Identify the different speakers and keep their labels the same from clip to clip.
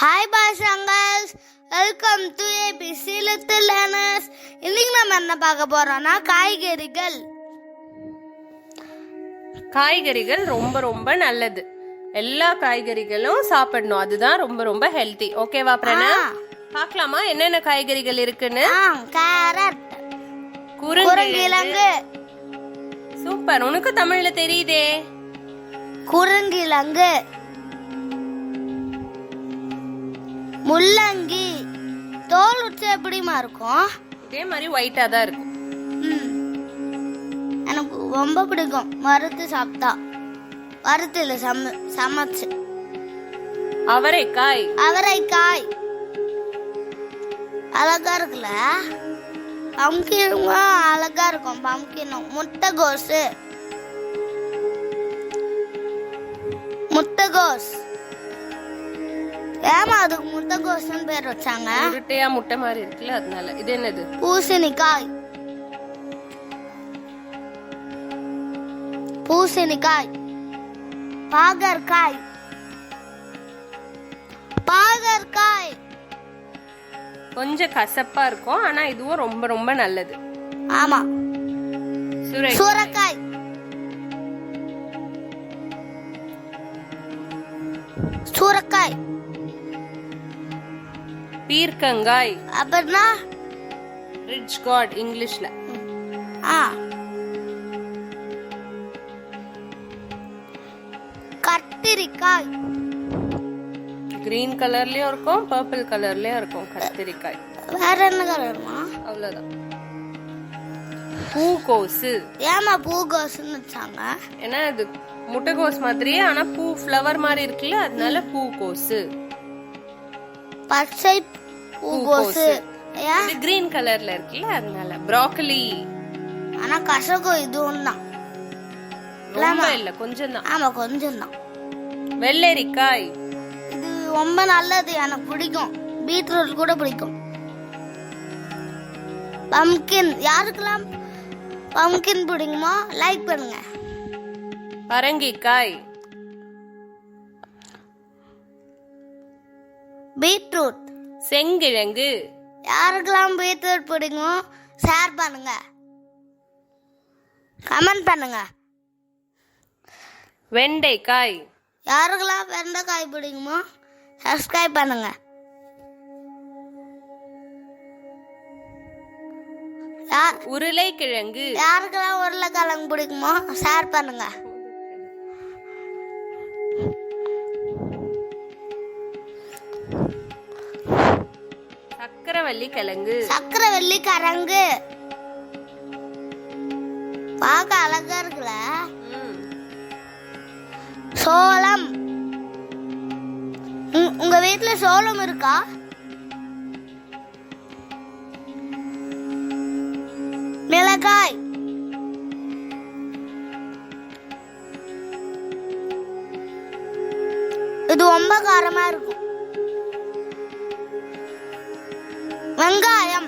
Speaker 1: Hi boys uncles welcome to ABC little learners இன்னைக்கு நம்ம என்ன பார்க்க போறோம்னா காய்கறிகள்.
Speaker 2: காய்கறிகள் ரொம்ப ரொம்ப நல்லது. எல்லா காய்கறிகளும் சாப்பிடணும். அதுதான் ரொம்ப ரொம்ப ஹெல்த்தி ஓகேவா பிரணா. பார்க்கலாமா? என்னென்ன காய்கறிகள் இருக்குன்னு?
Speaker 1: கேரட்
Speaker 2: குறுங்கிழங்கு சூப்பர். உனக்கு தமிழ்ல தெரியுதே.
Speaker 1: குறுங்கிழங்கு முள்ளங்கி. தோல் உச்ச எப்படிமா இருக்கும்?
Speaker 2: இதே மாதிரி ஒயிட்டா தான் இருக்கும்.
Speaker 1: எனக்கு ரொம்ப பிடிக்கும். வறுத்து சாப்பிட்டா. வறுத்து இல்லை சம சமைச்சு.
Speaker 2: அவரைக்காய்.
Speaker 1: அவரைக்காய். அழகா இருக்குல்ல? பம்கினும் அழகா இருக்கும். பம்கினும். முட்டைகோசு. முட்டைகோஸ். ஏமா அதுக்கு முட்டைகோஸ்னு பேர் வச்சாங்க?
Speaker 2: உருட்டையா முட்டை மாதிரி இருக்குல்ல அதனால. இது என்னது?
Speaker 1: பூசணிக்காய். பூசணிக்காய். பாகற்காய். பாகற்காய்.
Speaker 2: கொஞ்சம் கசப்பா இருக்கும் ஆனா இதுவும் ரொம்ப ரொம்ப நல்லது.
Speaker 1: ஆமா.
Speaker 2: சுரை.
Speaker 1: சூரக்காய். சூரக்காய்.
Speaker 2: பீர்க்கங்காய்.
Speaker 1: அப்படின்னா
Speaker 2: ரிச் காட் இங்கிலீஷ்ல
Speaker 1: ஆ. கத்திரிக்காய்.
Speaker 2: கிரீன் கலர்லயும் இருக்கும் பர்பிள் கலர்லயும் இருக்கும் கத்திரிக்காய்.
Speaker 1: வேற என்ன கலருமா
Speaker 2: அவ்வளவுதான். பூக்கோசு.
Speaker 1: ஏமா பூகோசுன்னு வச்சாங்க?
Speaker 2: ஏன்னா இது முட்டைகோஸ் மாதிரியே ஆனா பூ ஃப்ளவர் மாதிரி இருக்குல்ல அதனால பூக்கோசு.
Speaker 1: பச்சை பூகோசு
Speaker 2: இது கிரீன் கலர்ல இருக்குல்ல அதனால. ப்ராக்கலி
Speaker 1: ஆனா கசக்கும் இதுவும் தான்.
Speaker 2: ரொம்ப இல்ல கொஞ்சம் தான்.
Speaker 1: ஆமா கொஞ்சம் தான்.
Speaker 2: வெள்ளரிக்காய்.
Speaker 1: இது ரொம்ப நல்லது எனக்கு பிடிக்கும். பீட்ரூட் கூட பிடிக்கும். பம்கின் யாருக்கெல்லாம் பம்கின் பிடிக்குமோ லைக் பண்ணுங்க.
Speaker 2: பரங்கிக்காய்.
Speaker 1: பீட்ரூட்.
Speaker 2: செங்கிழங்கு.
Speaker 1: யாருக்கெல்லாம் பீட்ரூட் பிடிக்குமோ ஷேர் பண்ணுங்க. கமெண்ட் பண்ணுங்க.
Speaker 2: வெண்டைக்காய்.
Speaker 1: யாருக்கெல்லாம் வெண்டைக்காய் பிடிக்குமோ சப்ஸ்கிரைப் பண்ணுங்க.
Speaker 2: உருளைக்கிழங்கு.
Speaker 1: யாருக்கெல்லாம் உருளைக்கிழங்கு பிடிக்குமோ ஷேர் பண்ணுங்க.
Speaker 2: சக்கரவள்ளி கிழங்கு
Speaker 1: சக்கரவள்ளி கரங்கு பார்க்க அழகா இருக்குல்ல. சோளம். உங்க- வீட்ல சோளம் இருக்கா? மிளகாய். இது ரொம்ப காரமா இருக்கும். வெங்காயம்.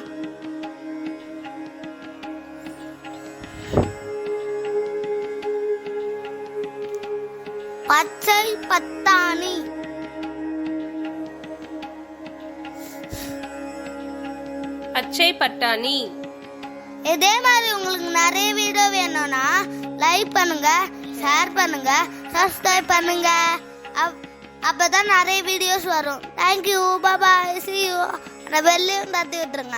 Speaker 1: பச்சை பட்டாணி.
Speaker 2: பச்சை பட்டாணி.
Speaker 1: இதே மாதிரி உங்களுக்கு நிறைய வீடியோ வேணும்னா லைக் பண்ணுங்க ஷேர் பண்ணுங்க சப்ஸ்கிரைப் பண்ணுங்க. அப்- அப்பதான் நிறைய வீடியோஸ் வரும். தேங்க்யூ பாபாய் சி யூ அந்த பெல்லையும் தட்டி விட்டுருங்க